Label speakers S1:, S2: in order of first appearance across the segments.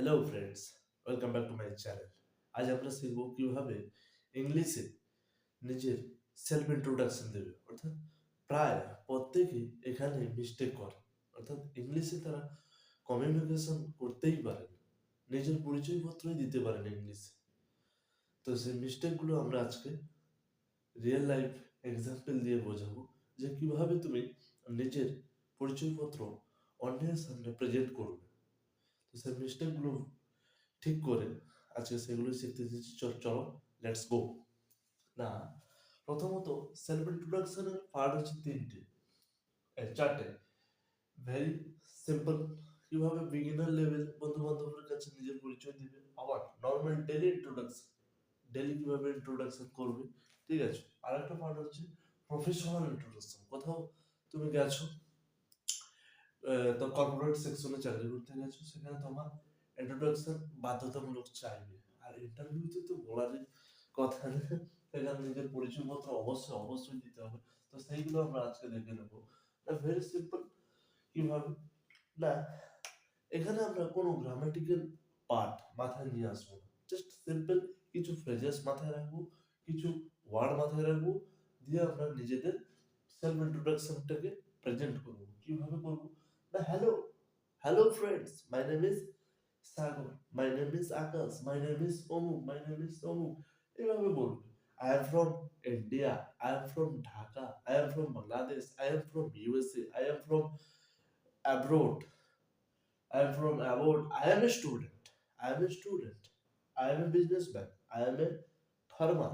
S1: Hello friends welcome back to my channel আজ আমরা শিখব কীভাবে ইংলিশে নিজের সেলফ ইন্ট্রোডাকশন দেবে। অর্থাৎ প্রায় প্রত্যেকেই এখানে মিস্টেক করে। অর্থাৎ ইংলিশে তারা কমিউনিকেশন করতেই পারে নিজের পরিচয়পত্রই দিতে পারে না ইংলিশে। তো সেই মিস্টেকগুলো আমরা আজকে রিয়েল লাইফ এক্সাম্পল দিয়ে বোঝাবো যে কীভাবে তুমি নিজের পরিচয়পত্র অন্যের সামনে প্রেজেন্ট করবে। তো মিস্টেকগুলো ঠিক করে আজকে সেগুলো শিখতে চল লেটস গো না, প্রথমত সেলফ ইন্ট্রোডাকশনের পার্ট হচ্ছে তিনটে। চারটে। ভেরি সিম্পল কীভাবে বিগিনার লেভেল বন্ধু বান্ধবের কাছে নিজের পরিচয় দিবে? আবার নর্মাল ডেলি ইন্ট্রোডাকশন ডেলি কীভাবে ইন্ট্রোডাকশন করবে? ঠিক আছে। আর একটা পার্ট হচ্ছে প্রফেশনাল ইন্ট্রোডাকশন কোথাও তুমি গেছো তো কর্পোরেট সেকশনে চাকরি করতে গেছো সেখানে তোমার ইন্ট্রোডাকশন বাধ্যতামূলক চাইবে। আর ইন্টারভিউতে তো বলারই কথা সেখানে নিজের পরিচয়পত্র অবশ্যই অবশ্যই দিতে হবে। তো সেইগুলো আমরা আজকে দেখে নেব। ভেরি সিম্পল কীভাবে? না, এখানে আমরা কোনো গ্রামাটিক্যাল পার্ট মাথায় নিয়ে আসব জাস্ট সিম্পল কিছু ফ্রেজেস মাথায় রাখব, কিছু ওয়ার্ড মাথায় রাখব, দিয়ে আমরা নিজেদের সেলফ ইন্ট্রোডাকশনটাকে প্রেজেন্ট করব। কীভাবে করব? না hello hello friends my name is Sagar my name is Akash my name is অমুক মাই নেম ইজ অমুক এভাবে বলবে I am from India I am from Dhaka I am from Bangladesh I am from USA I am from abroad I am from abroad. I am a student. I am a student. I am a businessman. I am a farmer.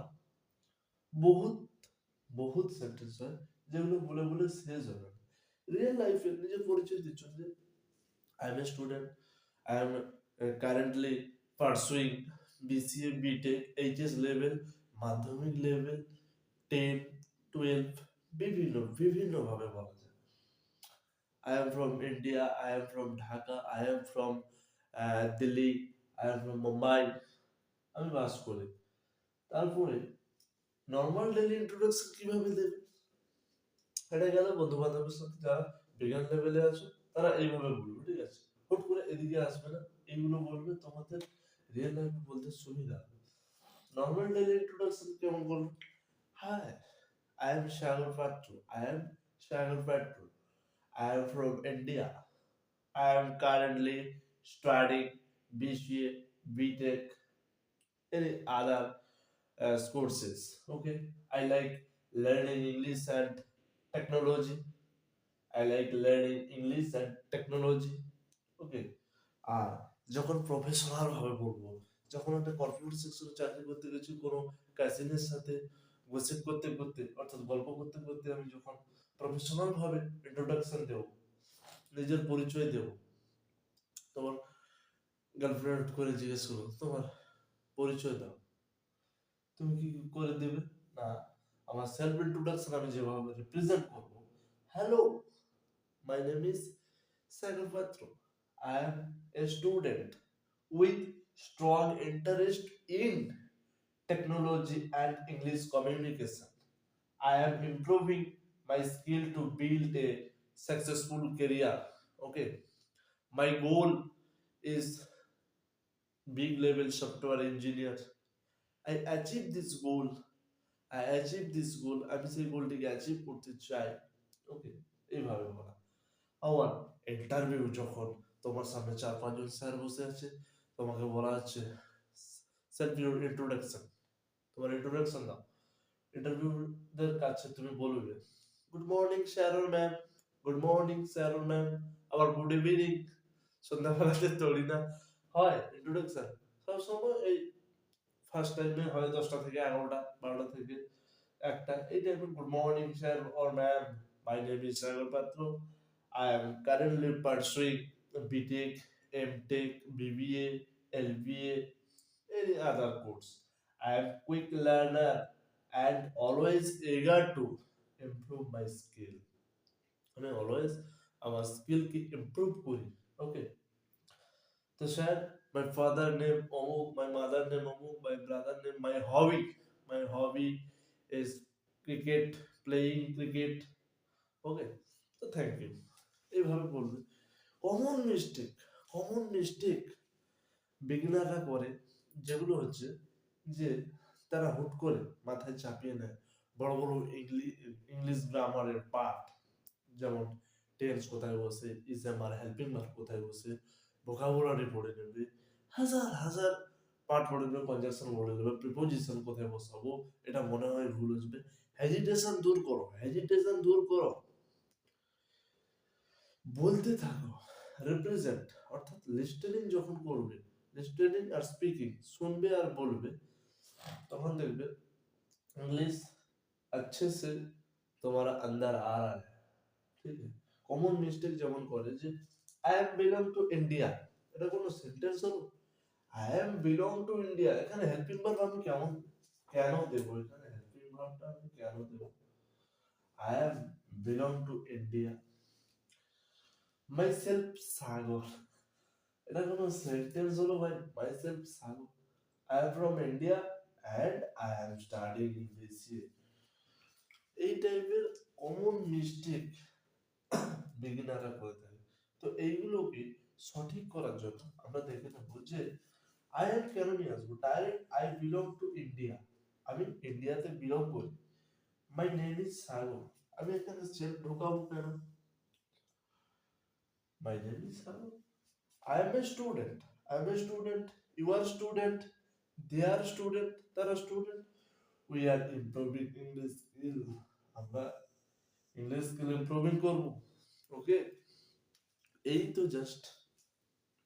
S1: বহুত বহুত sentence হয় যেগুলো বলে বলে শেষ হবে real লাইফে নিজের পরিচয় দিচ্ছ যে I am a student I am currently pursuing BCA B Tech HS level মাধ্যমিক লেভেল টেন টুয়েলভ বিভিন্ন, বিভিন্নভাবে বলা যায়। I am from India I am from Dhaka I am from Delhi I am from Mumbai আমি বাস করি। তারপরে normal daily introduction কীভাবে দেবে? এটা গেলে বন্ধু বান্ধবের সাথে যারা বিজ্ঞান লেভেলে আছে তারা এইভাবে বলবে ঠিক আছে হুট করে এদিকে আসবে না এইগুলো বলবে তোমাদের রিয়েল লাইফে বলতে সুবিধা হবে নর্মাল ডেলি ইন্ট্রোডাকশন কেমন বলবে hi I am Sagar Patra I am Sagar পাত্র am from India. I am currently studying BCA, BTech, any other uh, courses. Okay, I like learning English and technology. I like learning English and technology. Okay, আর যখন professional ভাবে বলব যখন একটা corporate সেকশনে চাকরি করতে গেছি কোনো কাজিনের সাথে গোসিপ করতে করতে অর্থাৎ গল্প করতে করতে আমি যখন প্রফেশনাল ভাবে ইন্ট্রোডাকশন দেব নিজের পরিচয় দেব তোমার গার্লফ্রেন্ড করে জিজ্ঞেস করো তোমার পরিচয় দাও তুমি কি করে দেবে না আমার সেলফ ইন্ট্রোডাকশন আমি যেভাবে রিপ্রেজেন্ট করব hello my name is Sagar Patra I am a student with strong interest in technology and English communication. I am improving my skill to build a successful career. Okay. My goal is big level software engineer. I achieve this goal. I achieve this goal. আমি সেই গোলটিকে achieve করতে চাই। ওকে এইভাবে বলা। আবার interview যখন তোমার সামনে চার পাঁচজন স্যার বসে আছে, তোমাকে বলা হচ্ছে সেলফ ইন্ট্রোডাকশন তোমার ইন্ট্রোডাকশন দাও। ইন্টারভিউদের কাছে তুমি বলবে good morning Sharon ma'am good morning Sharon ma'am আবার গুড ইভিনিং সন্ধ্যাবেলাতে তৈরি না। হয় ইন্ট্রোডাকশন সব সময় এই ফার্স্ট টাইমে হয় দশটা থেকে এগারোটা, বারোটা থেকে একটা এই টাইপের good morning sir or ma'am my name is Sagar Patra I am currently pursuing B Tech M Tech BBA LBA any other course. I am quick learner and always eager to improve my skill. আমি always আমার স্কিলকে improve করি okay তো sir my father name অমুক মাই mother name অমুক my brother name my hobby my hobby is cricket playing cricket okay তো thank you এইভাবে বলবে। কমন মিস্টেক কমন মিস্টেক বিগিনাররা করে যেগুলো হচ্ছে যে তারা হুট করে মাথায় চাপিয়ে নেয় বড় বড় ইংলিশ গ্রামারের পার্ট যেমন টেন্স কোথায় বসে ইসএম আর হেল্পিং ভার্ব কোথায় বসে ভোকাবুলারি পড়ে নেবে হাজার হাজার পার্ট পড়ে নেবে কনজাকশন পড়ে নেবে প্রিপোজিশন কোথায় বসাবো এটা মনে হয় ভুল আসবে হেজিটেশন দূর করো হেজিটেশন দূর করো বলতে থাকো রিপ্রেজেন্ট অর্থাৎ লিস্টেনিং যখন করবে লিস্টেনিং আর স্পিকিং শুনবে আর বলবে তখন দেখবে इंग्लिश अच्छे से तुम्हारा अंदर आ रहा है ঠিক আছে কমন মিস্টেক যেমন করে যে I am belong to India এটা কোনো সেন্টেন্স হলো I am belong to India এখানে হেল্পিং ভার্ব আমি কেমন? কেন দেবো? এখানে হেল্পিং ভার্বটা আমি কেন দেবো? I am belong to India my self Sagar. এটা কোনো সেন্টেন্স হলো ভাই? My self Sagar. I am from India and I am studying English এই টাইপের কমন মিস্টেক বিগিনাররা করে থাকে। তো এইগুলোকে সঠিক করার জন্য আমরা দেখে নেব যে আই এম কেন নিয়ে আসব? Direct I belong to India আমি ইন্ডিয়াতে বিলং করি। মাই নেম ইজ সাগর আমি এখানে সেলফ ঢোকাবো কেন? My name is Sagar I am a student I am a student you are student they are student তারা student we are improving English skill আমরা English skill improving করব। Okay এই তো just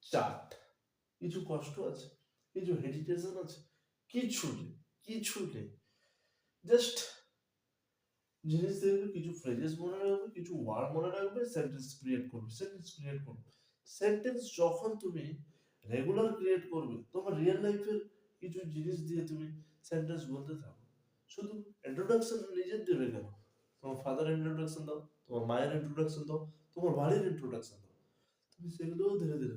S1: chart কিছু কষ্ট আছে? কিছু হেজিটেশন আছে, কিছু নেই কিছু নেই। জাস্ট জিনিস দেখবে, কিছু ফ্রেজেস মনে রাখবে, কিছু ওয়ার্ড মনে রাখবে সেন্টেন্স ক্রিয়েট করবে সেন্টেন্স ক্রিয়েট করবে। সেন্টেন্স যখন তুমি রেগুলার ক্রিয়েট করবে, তোমার রিয়েল লাইফের কিছু জিনিস দিয়ে তুমি সেন্টেন্স বলতে থাকো। শুধু ইন্ট্রোডাকশন নিজের দেবে কেন? তোমার ফাদার ইন্ট্রোডাকশন দাও, তোমার মায়ের ইন্ট্রোডাকশন দাও, তোমার বাড়ির ইন্ট্রোডাকশন দাও। তুমি সেগুলোও ধীরে ধীরে